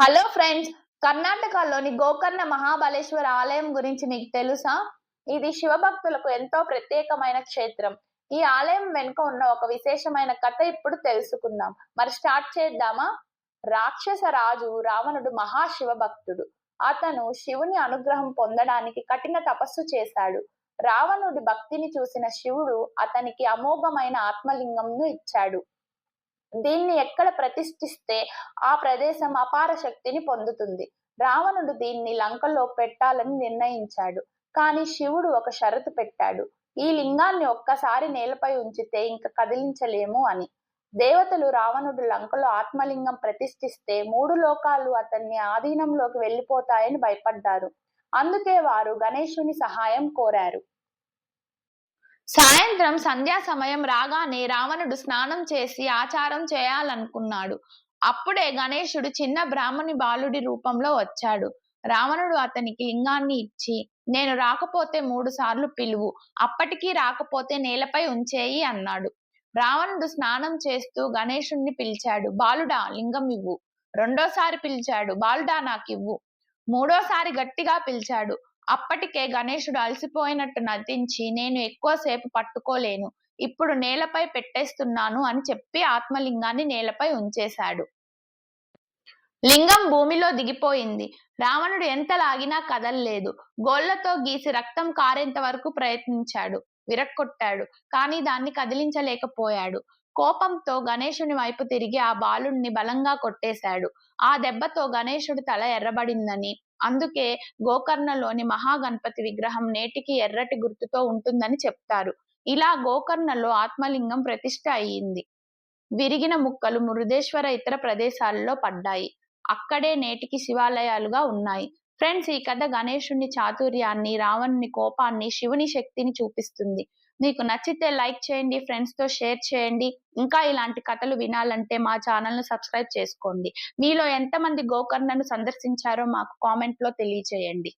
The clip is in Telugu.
హలో ఫ్రెండ్స్ కర్ణాటకలోని గోకర్ణ మహాబలేశ్వర ఆలయం గురించి మీకు తెలుసా? ఇది శివభక్తులకు ఎంతో ప్రత్యేకమైన క్షేత్రం. ఈ ఆలయం వెనుక ఉన్న ఒక విశేషమైన కథ ఇప్పుడు తెలుసుకుందాం. మరి స్టార్ట్ చేద్దామా? రాక్షస రాజు రావణుడు మహాశివ భక్తుడు అతను శివుని అనుగ్రహం పొందడానికి కఠిన తపస్సు చేశాడు. రావణుడి భక్తిని చూసిన శివుడు అతనికి అమోఘమైన ఆత్మలింగంను ఇచ్చాడు. దీన్ని ఎక్కడ ప్రతిష్ఠిస్తే ఆ ప్రదేశం అపార శక్తిని పొందుతుంది. రావణుడు దీన్ని లంకలో పెట్టాలని నిర్ణయించాడు. కానీ శివుడు ఒక షరతు పెట్టాడు. ఈ లింగాన్ని ఒక్కసారి నేలపై ఉంచితే ఇంక కదిలించలేము అని. దేవతలు రావణుడు లంకలో ఆత్మలింగం ప్రతిష్ఠిస్తే మూడు లోకాలు అతన్ని ఆధీనంలోకి వెళ్ళిపోతాయని భయపడ్డారు. అందుకే వారు గణేశుని సహాయం కోరారు. సాయంత్రం సంధ్యా సమయం రాగానే రావణుడు స్నానం చేసి ఆచారం చేయాలనుకున్నాడు. అప్పుడే గణేశుడు చిన్న బ్రాహ్మణి బాలుడి రూపంలో వచ్చాడు. రావణుడు అతనికి లింగాన్ని ఇచ్చి నేను రాకపోతే మూడు సార్లు పిలువు అప్పటికీ రాకపోతే నేలపై ఉంచేయి అన్నాడు. రావణుడు స్నానం చేస్తూ గణేశుణ్ణి పిలిచాడు బాలుడా లింగం ఇవ్వు. రెండోసారి పిలిచాడు బాలుడా నాకివ్వు. మూడోసారి గట్టిగా పిలిచాడు అప్పటికే గణేశుడు అలసిపోయినట్టు నటించి నేను ఎక్కువసేపు పట్టుకోలేను. ఇప్పుడు నేలపై పెట్టేస్తున్నాను అని చెప్పి ఆత్మలింగాన్ని నేలపై ఉంచేశాడు. లింగం భూమిలో దిగిపోయింది. రావణుడు ఎంత లాగినా కదల్లేదు. గోళ్ళతో గీసి రక్తం కారేంత వరకు ప్రయత్నించాడు. విరక్కొట్టాడు. కానీ దాన్ని కదిలించలేకపోయాడు. కోపంతో గణేశుని వైపు తిరిగి ఆ బాలుణ్ణి బలంగా కొట్టేశాడు. ఆ దెబ్బతో గణేశుడి తల ఎర్రబడిందని అందుకే గోకర్ణలోని మహాగణపతి విగ్రహం నేటికి ఎర్రటి గుర్తుతో ఉంటుందని చెప్తారు. ఇలా గోకర్ణలో ఆత్మలింగం ప్రతిష్ట అయ్యింది. విరిగిన ముక్కలు మృదేశ్వర ఇతర ప్రదేశాలలో పడ్డాయి. అక్కడే నేటికి శివాలయాలుగా ఉన్నాయి. ఫ్రెండ్స్ ఈ కథ గణేశుని చాతుర్యాన్ని రావణుని కోపాన్ని శివుని శక్తిని చూపిస్తుంది. మీకు నచ్చితే లైక్ చేయండి ఫ్రెండ్స్తో షేర్ చేయండి. ఇంకా ఇలాంటి కథలు వినాలంటే మా ఛానల్ను సబ్స్క్రైబ్ చేసుకోండి. మీలో ఎంతమంది గోకర్ణను సందర్శించారో మాకు కామెంట్లో తెలియచేయండి.